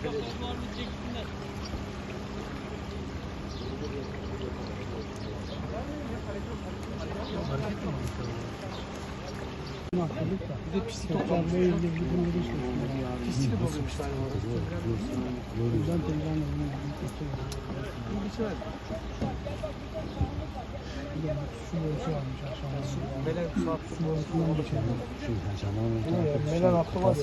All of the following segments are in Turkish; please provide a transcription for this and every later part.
Bir de pislik toplamışlar. Pislik toplamışlar. Buradan telden Bilgisayar. Bir de su borusu varmış aşağıda. Meler su borusundan geçiyor. Meler aklı var.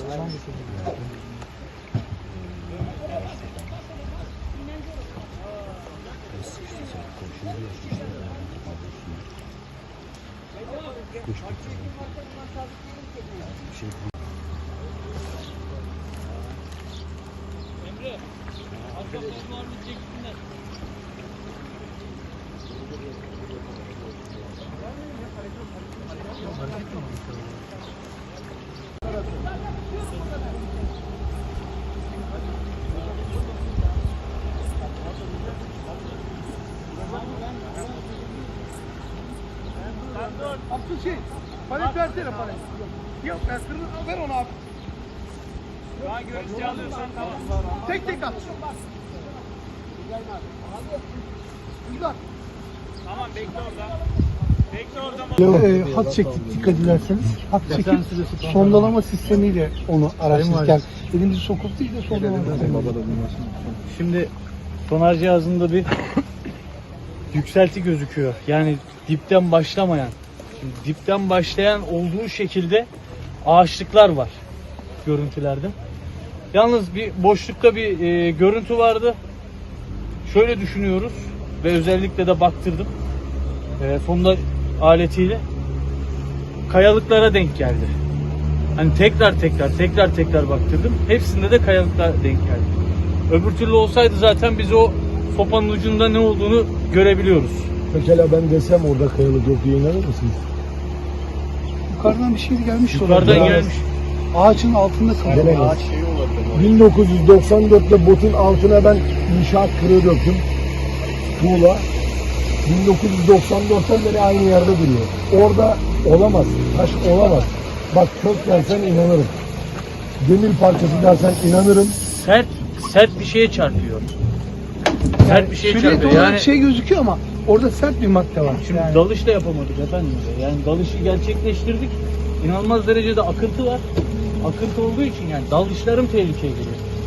Belen saat Melen hakkı var ya. Abdül şey, palet versene palet. Yok ben kırmızı ver onu abi. Şu an görüntü alıyorsan tamam. Tek tek at. Güzel. Tamam bekle orada. Bekle orada. Ee, hat çektik dikkat ederseniz. Hat çekip sondalama sistemiyle onu araştırırken elimizi sokup değil de sondalama sistemiyle. Şimdi sonar cihazında bir yükselti gözüküyor. Yani dipten başlamayan. Şimdi dipten başlayan olduğu şekilde ağaçlıklar var görüntülerde. Yalnız bir boşlukta bir e, görüntü vardı. Şöyle düşünüyoruz ve özellikle de baktırdım. E, sonda aletiyle kayalıklara denk geldi. Hani tekrar tekrar tekrar tekrar baktırdım. Hepsinde de kayalıklar denk geldi. Öbür türlü olsaydı zaten biz o sopanın ucunda ne olduğunu görebiliyoruz. Mesela ben desem orada kayalık yok diye inanır mısınız? Yukarıdan bir şey gelmiş Yukarıdan olabilir. gelmiş. Ağaçın altında kalıyor. Gelemez. 1994'te botun altına ben inşaat kırığı döktüm. Tuğla. 1994'ten beri aynı yerde duruyor. Orada olamaz. Taş olamaz. Bak kök dersen inanırım. Demir parçası dersen inanırım. Sert sert bir şeye çarpıyor. Sert bir şeye Silüet çarpıyor. Yani şey gözüküyor ama orada sert bir madde var. şimdi Yani dalış da yapamadık efendim. Yani dalışı gerçekleştirdik. İnanılmaz derecede akıntı var. Akıntı olduğu için yani dalışlarım tehlikeye giriyor.